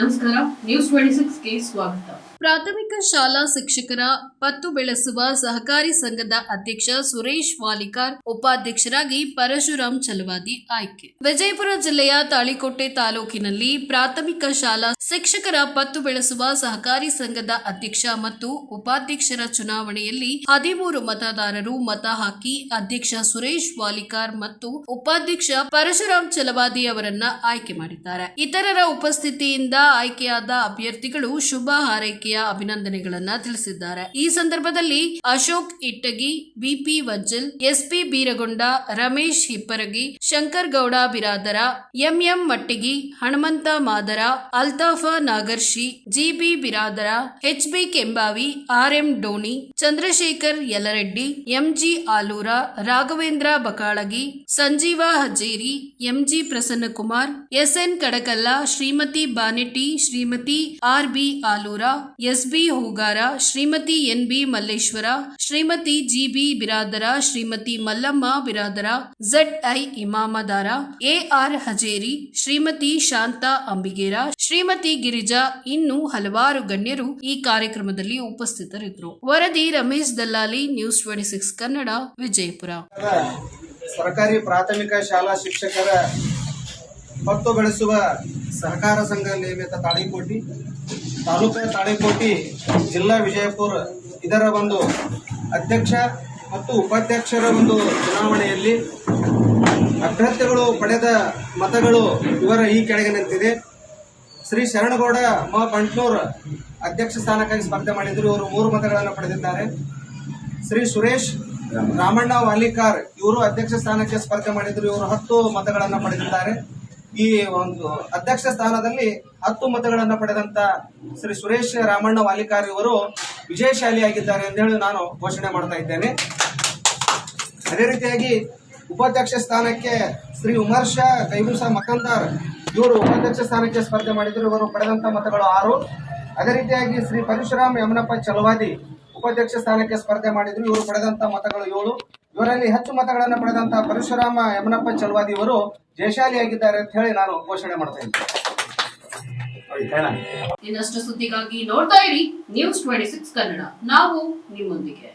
ನಮಸ್ಕಾರ news twenty ಸಿಕ್ಸ್ಗೆ ಸ್ವಾಗತ. ಪ್ರಾಥಮಿಕ ಶಾಲಾ ಶಿಕ್ಷಕರ ಪತ್ತು ಬೆಳೆಸುವ ಸಹಕಾರಿ ಸಂಘದ ಅಧ್ಯಕ್ಷ ಸುರೇಶ್ ವಾಲಿಕಾರ್ ಉಪಾಧ್ಯಕ್ಷರಾಗಿ ಪರಶುರಾಮ್ ಚಲವಾದಿ ಆಯ್ಕೆ. ವಿಜಯಪುರ ಜಿಲ್ಲೆಯ ತಾಳಿಕೋಟೆ ತಾಲೂಕಿನಲ್ಲಿ ಪ್ರಾಥಮಿಕ ಶಾಲಾ ಶಿಕ್ಷಕರ ಪತ್ತು ಬೆಳೆಸುವ ಸಹಕಾರಿ ಸಂಘದ ಅಧ್ಯಕ್ಷ ಮತ್ತು ಉಪಾಧ್ಯಕ್ಷರ ಚುನಾವಣೆಯಲ್ಲಿ ಹದಿಮೂರು ಮತದಾರರು ಮತ ಹಾಕಿ ಅಧ್ಯಕ್ಷ ಸುರೇಶ್ ವಾಲಿಕಾರ್ ಮತ್ತು ಉಪಾಧ್ಯಕ್ಷ ಪರಶುರಾಮ್ ಚಲವಾದಿ ಅವರನ್ನ ಆಯ್ಕೆ ಮಾಡಿದ್ದಾರೆ. ಇತರರ ಉಪಸ್ಥಿತಿಯಿಂದ ಆಯ್ಕೆಯಾದ ಅಭ್ಯರ್ಥಿಗಳು ಶುಭ ಹಾರೈಕೆಯ ಅಭಿನಂದನೆಗಳನ್ನ ತಿಳಿಸಿದ್ದಾರೆ. ಈ ಸಂದರ್ಭದಲ್ಲಿ Ashok Ittagi, BP Vajjal, SP Biragonda, Ramesh Hipparagi, Shankar Gowda Biradar, MM Mattigi Hanumantha Madar, Altaf Nagarshi GB Biradar H B Kembhavi, RM Doni, Chandrashekar Yalareddy, MG Alur, Raghavendra Bakalagi, Sanjeev Hajeri, MG Prasannakumar, SN Kadakal, Shrimati Banetti Shrimati R B Alur, SB Hugar, Shrimati N B Malleshwar, Shrimati G B Biradar, Shrimati Mallamma Biradar, Z I Imamdar R Hajeri, Shrimati Shanta Ambiger, Shrimati Girija ಇನ್ನು ಹಲವಾರು ಗಣ್ಯರು ಈ ಕಾರ್ಯಕ್ರಮದಲ್ಲಿ ಉಪಸ್ಥಿತರಿದ್ದರು. ವರದಿ Ramesh Dallali, news twenty six Kannada, Vijayapura. ಸರ್ಕಾರಿ ಪ್ರಾಥಮಿಕ ಶಾಲಾ ಶಿಕ್ಷಕರ ಪತ್ತು ಬೆಳೆಸುವ ಸಹಕಾರ ಸಂಘ ನಿಯಮಿತ ತಾಳಿಕೋಟಿ ತಾಲೂಕು ತಾಳಿಕೋಟಿ, ಜಿಲ್ಲಾ ವಿಜಯಪುರ, ಇದರ ಒಂದು ಅಧ್ಯಕ್ಷ ಮತ್ತು ಉಪಾಧ್ಯಕ್ಷರ ಒಂದು ಚುನಾವಣೆಯಲ್ಲಿ ಅಭ್ಯರ್ಥಿಗಳು ಪಡೆದ ಮತಗಳು ಇವರ ಈ ಕೆಳಗೆ ನಿಂತಿದೆ. ಶ್ರೀ ಶರಣಗೌಡ ಮಾ. ಬಂಟ್ನೂರ್ ಅಧ್ಯಕ್ಷ ಸ್ಥಾನಕ್ಕಾಗಿ ಸ್ಪರ್ಧೆ ಮಾಡಿದ್ರು. ಇವರು ಮೂರು ಮತಗಳನ್ನು ಪಡೆದಿದ್ದಾರೆ. ಶ್ರೀ ಸುರೇಶ್, ರಾಮಣ್ಣ ವಾಲಿಕಾರ್ ಇವರು ಅಧ್ಯಕ್ಷ ಸ್ಥಾನಕ್ಕೆ ಸ್ಪರ್ಧೆ ಮಾಡಿದ್ರು. ಇವರು ಹತ್ತು ಮತಗಳನ್ನು ಪಡೆದಿದ್ದಾರೆ. ಈ ಒಂದು ಅಧ್ಯಕ್ಷ ಸ್ಥಾನದಲ್ಲಿ ಹತ್ತು ಮತಗಳನ್ನು ಪಡೆದಂತ ಶ್ರೀ ಸುರೇಶ್ ರಾಮಣ್ಣ ವಾಲಿಕಾರ್ ಇವರು ವಿಜಯಶಾಲಿಯಾಗಿದ್ದಾರೆ ಅಂತ ಹೇಳಿ ನಾನು ಘೋಷಣೆ ಮಾಡ್ತಾ ಇದ್ದೇನೆ. ಅದೇ ರೀತಿಯಾಗಿ ಉಪಾಧ್ಯಕ್ಷ ಸ್ಥಾನಕ್ಕೆ ಶ್ರೀ ಉಮರ್ಷ ಶಾ ಮಕಂದಾರ್ ಇವರು ಉಪಾಧ್ಯಕ್ಷ ಸ್ಥಾನಕ್ಕೆ ಸ್ಪರ್ಧೆ ಮಾಡಿದ್ರು. ಇವರು ಪಡೆದಂತ ಮತಗಳು ಆರು. ಅದೇ ರೀತಿಯಾಗಿ ಶ್ರೀ ಪರಶುರಾಮ್ ಯಮನಪ್ಪ ಚಲವಾದಿ ಉಪಾಧ್ಯಕ್ಷ ಸ್ಥಾನಕ್ಕೆ ಸ್ಪರ್ಧೆ ಮಾಡಿದ್ರು. ಇವರು ಪಡೆದಂತ ಮತಗಳು ಏಳು. ಇವರಲ್ಲಿ ಹೆಚ್ಚು ಮತಗಳನ್ನು ಪಡೆದಂತ ಪರಶುರಾಮ ಯಮನಪ್ಪ ಚಲವಾದಿ ಇವರು ಜಯಶಾಲಿಯಾಗಿದ್ದಾರೆ ಅಂತ ಹೇಳಿ ನಾನು ಘೋಷಣೆ ಮಾಡ್ತಾ ಇದ್ದೀನಿ. ಇನ್ನಷ್ಟು ಸುದ್ದಿಗಾಗಿ ನೋಡ್ತಾ ಇರಿ ನ್ಯೂಸ್ ಟ್ವೆಂಟಿ ಸಿಕ್ಸ್ ಕನ್ನಡ. ನಾವು ನಿಮ್ಮೊಂದಿಗೆ.